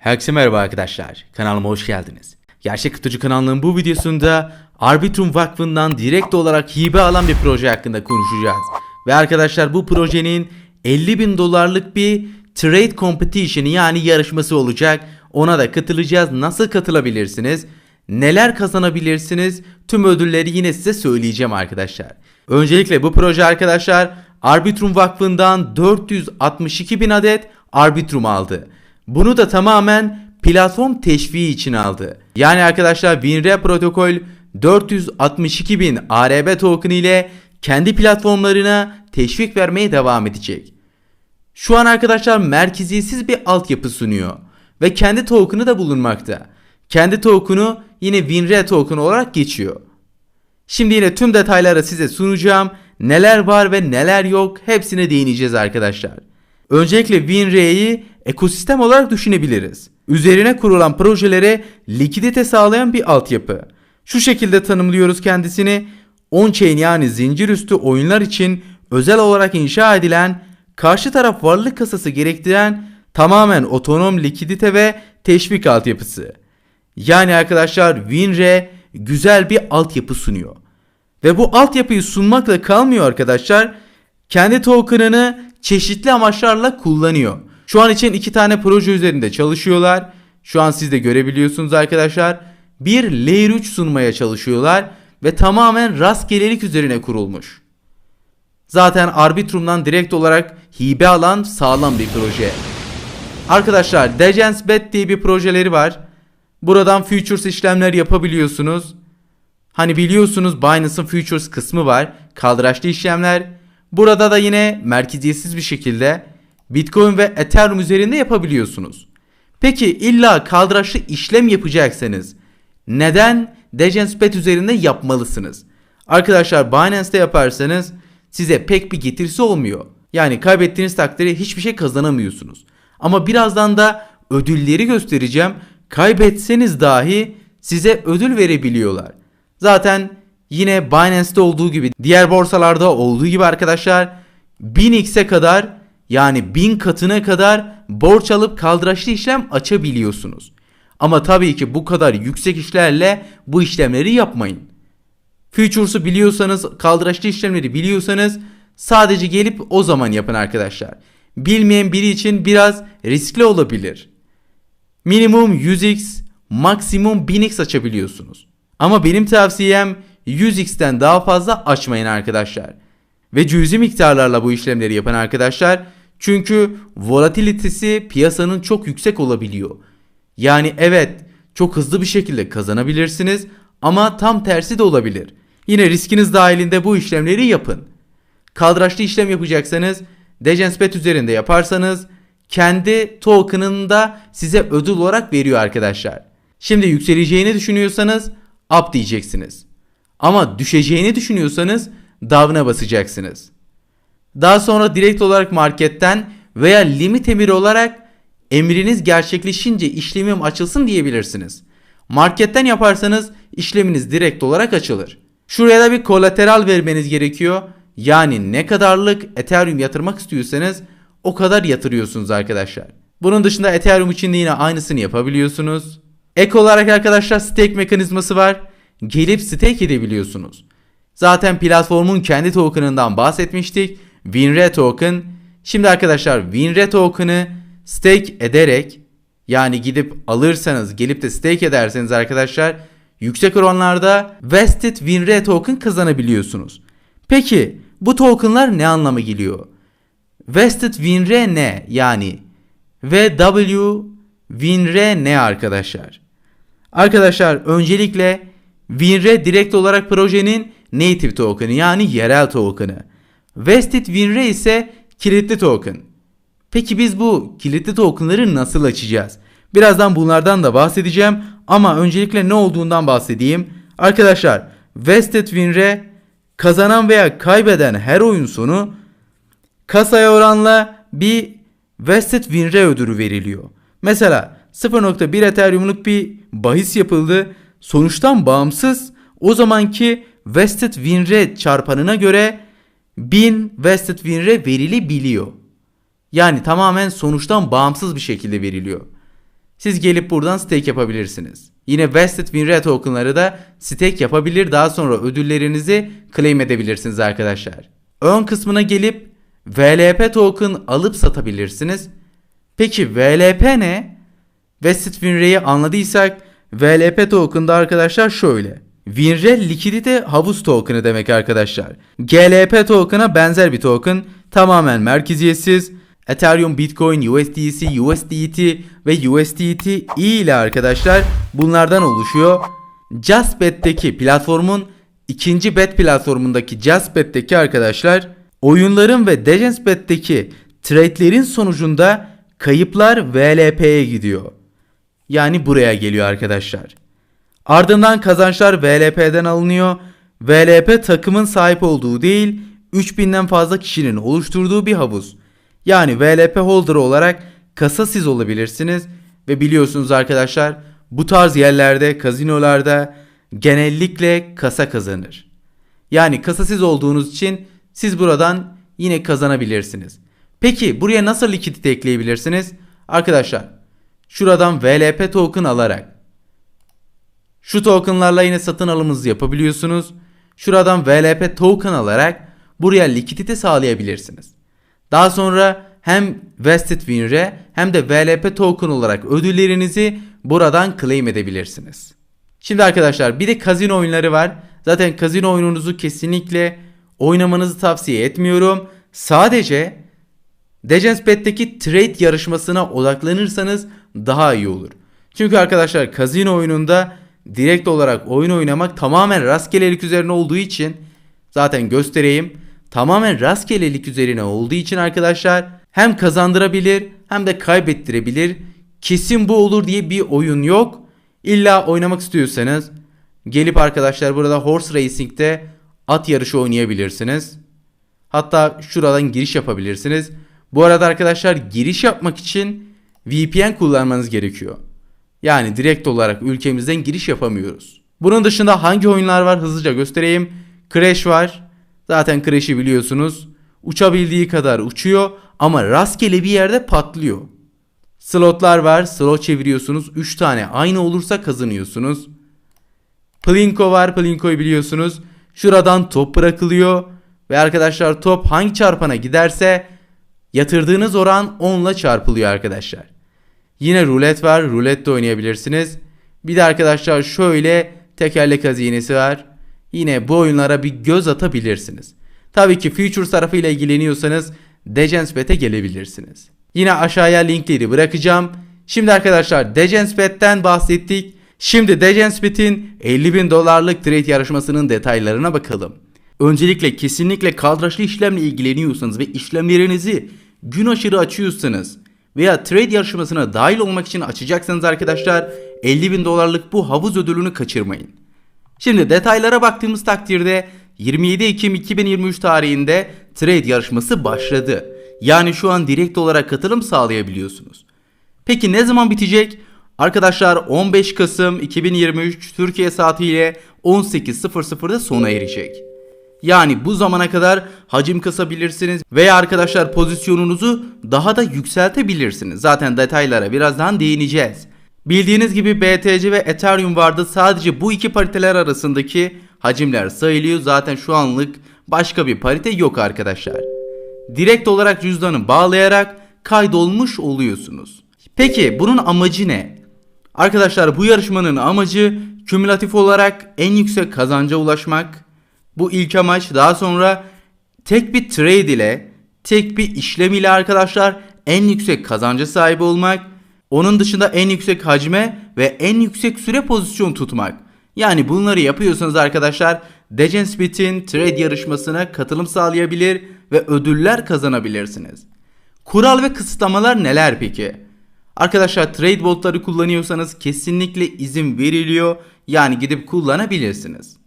Herkese merhaba arkadaşlar. Kanalıma hoş geldiniz. Gerçek Kutucu kanalının bu videosunda Arbitrum Vakfı'ndan direkt olarak hibe alan bir proje hakkında konuşacağız. Ve arkadaşlar bu projenin 50 bin dolarlık bir trade competition yani yarışması olacak. Ona da katılacağız. Nasıl katılabilirsiniz? Neler kazanabilirsiniz? Tüm ödülleri yine size söyleyeceğim arkadaşlar. Öncelikle bu proje arkadaşlar Arbitrum Vakfı'ndan 462 bin adet Arbitrum aldı. Bunu da tamamen platform teşviği için aldı. Yani arkadaşlar WinRare protokol 462 bin ARB token ile kendi platformlarına teşvik vermeye devam edecek. Şu an arkadaşlar merkeziyetsiz bir altyapı sunuyor ve kendi token'ı da bulunmakta. Kendi token'u yine WinRare token olarak geçiyor. Şimdi yine tüm detayları size sunacağım. Neler var ve neler yok hepsine değineceğiz arkadaşlar. Öncelikle WinRAR'i ekosistem olarak düşünebiliriz. Üzerine kurulan projelere likidite sağlayan bir altyapı. Şu şekilde tanımlıyoruz kendisini. On-chain yani zincir üstü oyunlar için özel olarak inşa edilen, karşı taraf varlık kasası gerektiren tamamen otonom likidite ve teşvik altyapısı. Yani arkadaşlar WinRe güzel bir altyapı sunuyor. Ve bu altyapıyı sunmakla kalmıyor arkadaşlar. Kendi token'ını çeşitli amaçlarla kullanıyor. Şu an için iki tane proje üzerinde çalışıyorlar. Şu an siz de görebiliyorsunuz arkadaşlar. Bir Layer 3 sunmaya çalışıyorlar ve tamamen rastgelelik üzerine kurulmuş. Zaten Arbitrum'dan direkt olarak hibe alan sağlam bir proje. Arkadaşlar Degens Bet diye bir projeleri var. Buradan futures işlemler yapabiliyorsunuz. Hani biliyorsunuz Binance'ın futures kısmı var. Kaldıraçlı işlemler. Burada da yine merkeziyetsiz bir şekilde Bitcoin ve Ethereum üzerinde yapabiliyorsunuz. Peki illa kaldıraçlı işlem yapacaksanız neden Degenspet üzerinde yapmalısınız? Arkadaşlar Binance'te yaparsanız size pek bir getirisi olmuyor. Yani kaybettiğiniz takdirde hiçbir şey kazanamıyorsunuz. Ama birazdan da ödülleri göstereceğim. Kaybetseniz dahi size ödül verebiliyorlar. Zaten yine Binance'te olduğu gibi diğer borsalarda olduğu gibi arkadaşlar 1000x'e kadar yani 1000 katına kadar borç alıp kaldıraçlı işlem açabiliyorsunuz. Ama tabii ki bu kadar yüksek işlerle bu işlemleri yapmayın. Futures'u biliyorsanız, kaldıraçlı işlemleri biliyorsanız sadece gelip o zaman yapın arkadaşlar. Bilmeyen biri için biraz riskli olabilir. Minimum 100x, maksimum 1000x açabiliyorsunuz. Ama benim tavsiyem 100x'ten daha fazla açmayın arkadaşlar. Ve cüzi miktarlarla bu işlemleri yapan arkadaşlar çünkü volatilitesi piyasanın çok yüksek olabiliyor. Yani evet çok hızlı bir şekilde kazanabilirsiniz ama tam tersi de olabilir. Yine riskiniz dahilinde bu işlemleri yapın. Kaldıraçlı işlem yapacaksanız Degenspet üzerinde yaparsanız kendi token'ında size ödül olarak veriyor arkadaşlar. Şimdi yükseleceğini düşünüyorsanız up diyeceksiniz. Ama düşeceğini düşünüyorsanız down'a basacaksınız. Daha sonra direkt olarak marketten veya limit emiri olarak emriniz gerçekleşince işlemim açılsın diyebilirsiniz. Marketten yaparsanız işleminiz direkt olarak açılır. Şuraya da bir kolateral vermeniz gerekiyor. Yani ne kadarlık Ethereum yatırmak istiyorsanız o kadar yatırıyorsunuz arkadaşlar. Bunun dışında Ethereum için de yine aynısını yapabiliyorsunuz. Ek olarak arkadaşlar stake mekanizması var. Gelip stake edebiliyorsunuz. Zaten platformun kendi token'ından bahsetmiştik. WinRe token. Şimdi arkadaşlar WinRe token'ı stake ederek yani gidip alırsanız gelip de stake ederseniz arkadaşlar yüksek oranlarda vested WinRe token kazanabiliyorsunuz. Peki bu tokenlar ne anlama geliyor? Vested WinRe ne? Yani VW WinRe ne arkadaşlar? Arkadaşlar öncelikle WinRe direkt olarak projenin native token'ı yani yerel token'ı. Vested WinRe ise kilitli token. Peki biz bu kilitli token'ları nasıl açacağız? Birazdan bunlardan da bahsedeceğim ama öncelikle ne olduğundan bahsedeyim. Arkadaşlar Vested WinRe kazanan veya kaybeden her oyun sonu kasaya oranla bir Vested WinRe ödülü veriliyor. Mesela 0.1 Ethereum'luk bir bahis yapıldı. Sonuçtan bağımsız o zamanki Vested WinRe çarpanına göre 1000 Vested WinRe biliyor. Yani tamamen sonuçtan bağımsız bir şekilde veriliyor. Siz gelip buradan stake yapabilirsiniz. Yine Vested WinRare tokenları da stake yapabilir daha sonra ödüllerinizi claim edebilirsiniz arkadaşlar. Ön kısmına gelip VLP token alıp satabilirsiniz. Peki VLP ne? Vested WinRare'i anladıysak VLP token'da arkadaşlar şöyle. WinRare likidite havuz token'ı demek arkadaşlar. GLP token'a benzer bir token tamamen merkeziyetsiz. Ethereum, Bitcoin, USDC, USDT ve USDT ile arkadaşlar bunlardan oluşuyor. JustBet'teki platformun ikinci bet platformundaki JustBet'teki arkadaşlar oyunların ve DegenSbet'teki trade'lerin sonucunda kayıplar VLP'ye gidiyor. Yani buraya geliyor arkadaşlar. Ardından kazançlar VLP'den alınıyor. VLP takımın sahip olduğu değil 3000'den fazla kişinin oluşturduğu bir havuz. Yani VLP holder olarak kasa siz olabilirsiniz ve biliyorsunuz arkadaşlar bu tarz yerlerde kazinolarda genellikle kasa kazanır. Yani kasasız olduğunuz için siz buradan yine kazanabilirsiniz. Peki buraya nasıl likidite ekleyebilirsiniz? Arkadaşlar şuradan VLP token alarak şu tokenlarla yine satın alımınızı yapabiliyorsunuz. Şuradan VLP token alarak buraya likidite sağlayabilirsiniz. Daha sonra hem Vested WinRe hem de VLP token olarak ödüllerinizi buradan claim edebilirsiniz. Şimdi arkadaşlar bir de kazino oyunları var. Zaten kazino oyununuzu kesinlikle oynamanızı tavsiye etmiyorum. Sadece Degensbet'teki trade yarışmasına odaklanırsanız daha iyi olur. Çünkü arkadaşlar kazino oyununda direkt olarak oyun oynamak tamamen rastgelelik üzerine olduğu için zaten göstereyim. Tamamen rastgelelik üzerine olduğu için arkadaşlar hem kazandırabilir hem de kaybettirebilir. Kesin bu olur diye bir oyun yok. İlla oynamak istiyorsanız gelip arkadaşlar burada Horse Racing'de at yarışı oynayabilirsiniz. Hatta şuradan giriş yapabilirsiniz. Bu arada arkadaşlar giriş yapmak için VPN kullanmanız gerekiyor. Yani direkt olarak ülkemizden giriş yapamıyoruz. Bunun dışında hangi oyunlar var hızlıca göstereyim. Crash var. Zaten Crash'i biliyorsunuz. Uçabildiği kadar uçuyor ama rastgele bir yerde patlıyor. Slotlar var. Slot çeviriyorsunuz. 3 tane aynı olursa kazanıyorsunuz. Plinko var. Plinko'yu biliyorsunuz. Şuradan top bırakılıyor. Ve arkadaşlar top hangi çarpana giderse yatırdığınız oran 10 ile çarpılıyor arkadaşlar. Yine rulet var. Rulet de oynayabilirsiniz. Bir de arkadaşlar şöyle tekerlek hazinesi var. Yine bu oyunlara bir göz atabilirsiniz. Tabii ki Futures tarafıyla ilgileniyorsanız Degensbet'e gelebilirsiniz. Yine aşağıya linkleri bırakacağım. Şimdi arkadaşlar Degensbet'ten bahsettik. Şimdi Degensbet'in 50 bin dolarlık trade yarışmasının detaylarına bakalım. Öncelikle kesinlikle kaldıraçlı işlemle ilgileniyorsanız ve işlemlerinizi gün aşırı açıyorsanız veya trade yarışmasına dahil olmak için açacaksanız arkadaşlar 50 bin dolarlık bu havuz ödülünü kaçırmayın. Şimdi detaylara baktığımız takdirde 27 Ekim 2023 tarihinde trade yarışması başladı. Yani şu an direkt olarak katılım sağlayabiliyorsunuz. Peki ne zaman bitecek? Arkadaşlar 15 Kasım 2023 Türkiye saatiyle 18.00'da sona erecek. Yani bu zamana kadar hacim kasabilirsiniz veya arkadaşlar pozisyonunuzu daha da yükseltebilirsiniz. Zaten detaylara birazdan değineceğiz. Bildiğiniz gibi BTC ve Ethereum vardı. Sadece bu iki pariteler arasındaki hacimler sayılıyor. Zaten şu anlık başka bir parite yok arkadaşlar. Direkt olarak cüzdanı bağlayarak kaydolmuş oluyorsunuz. Peki bunun amacı ne? Arkadaşlar bu yarışmanın amacı kümülatif olarak en yüksek kazanca ulaşmak. Bu ilk amaç daha sonra tek bir trade ile tek bir işlem ile arkadaşlar en yüksek kazanca sahip olmak. Onun dışında en yüksek hacme ve en yüksek süre pozisyon tutmak. Yani bunları yapıyorsanız arkadaşlar Degensbit'in trade yarışmasına katılım sağlayabilir ve ödüller kazanabilirsiniz. Kural ve kısıtlamalar neler peki? Arkadaşlar trade botları kullanıyorsanız kesinlikle izin veriliyor. Yani gidip kullanabilirsiniz.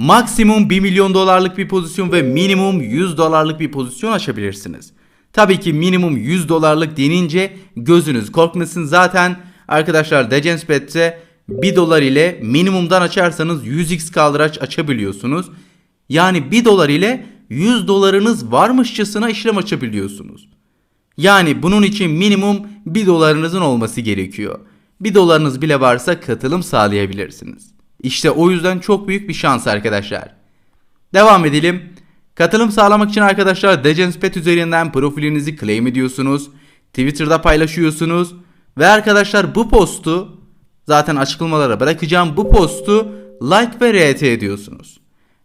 Maksimum 1 milyon dolarlık bir pozisyon ve minimum 100 dolarlık bir pozisyon açabilirsiniz. Tabii ki minimum 100 dolarlık denince gözünüz korkmasın. Zaten arkadaşlar Degensbet'te 1 dolar ile minimumdan açarsanız 100x kaldıraç açabiliyorsunuz. Yani 1 dolar ile 100 dolarınız varmışçasına işlem açabiliyorsunuz. Yani bunun için minimum 1 dolarınızın olması gerekiyor. 1 dolarınız bile varsa katılım sağlayabilirsiniz. İşte o yüzden çok büyük bir şans arkadaşlar. Devam edelim. Katılım sağlamak için arkadaşlar Degenspet üzerinden profilinizi claim ediyorsunuz. Twitter'da paylaşıyorsunuz. Ve arkadaşlar bu postu zaten açıklamalara bırakacağım. Bu postu like ve RT ediyorsunuz.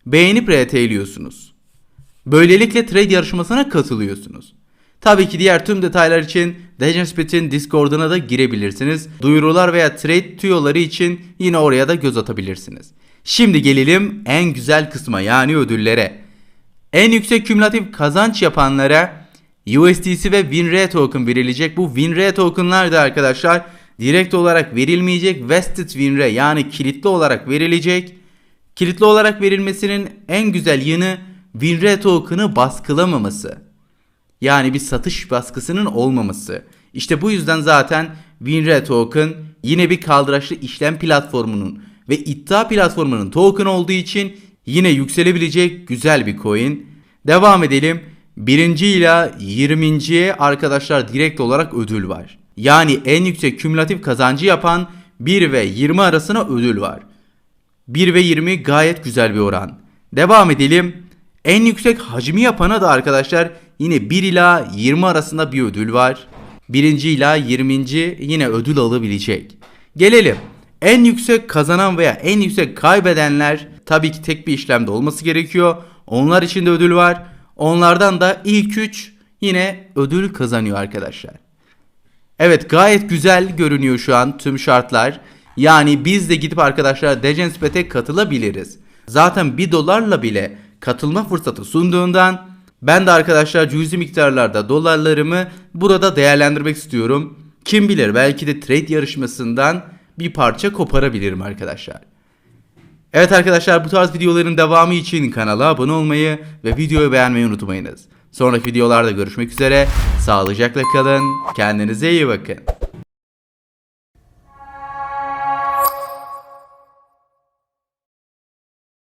Beğenip RT'liyorsunuz. Böylelikle trade yarışmasına katılıyorsunuz. Tabii ki diğer tüm detaylar için Degenspet'in Discord'una da girebilirsiniz. Duyurular veya trade tüyoları için yine oraya da göz atabilirsiniz. Şimdi gelelim en güzel kısma yani ödüllere. En yüksek kümülatif kazanç yapanlara USDC ve WinRare token verilecek. Bu WinRare tokenlar da arkadaşlar direkt olarak verilmeyecek. Vested WinRare yani kilitli olarak verilecek. Kilitli olarak verilmesinin en güzel yanı WinRare token'ı baskılamaması. Yani bir satış baskısının olmaması. İşte bu yüzden zaten WinRare token yine bir kaldıraçlı işlem platformunun ve iddia platformunun token olduğu için yine yükselebilecek güzel bir coin. Devam edelim. Birinci ile 20. arkadaşlar direkt olarak ödül var. Yani en yüksek kümülatif kazancı yapan 1 ve 20 arasına ödül var. 1 ve 20 gayet güzel bir oran. Devam edelim. En yüksek hacmi yapana da arkadaşlar yine 1 ila 20 arasında bir ödül var. 1. ila 20. yine ödül alabilecek. Gelelim. En yüksek kazanan veya en yüksek kaybedenler tabii ki tek bir işlemde olması gerekiyor. Onlar için de ödül var. Onlardan da ilk 3 yine ödül kazanıyor arkadaşlar. Evet gayet güzel görünüyor şu an tüm şartlar. Yani biz de gidip arkadaşlar Degenspet'e katılabiliriz. Zaten 1 dolarla bile katılma fırsatı sunduğundan ben de arkadaşlar cüzi miktarlarda dolarlarımı burada değerlendirmek istiyorum. Kim bilir belki de trade yarışmasından bir parça koparabilirim arkadaşlar. Evet arkadaşlar bu tarz videoların devamı için kanala abone olmayı ve videoyu beğenmeyi unutmayınız. Sonraki videolarda görüşmek üzere. Sağlıcakla kalın. Kendinize iyi bakın.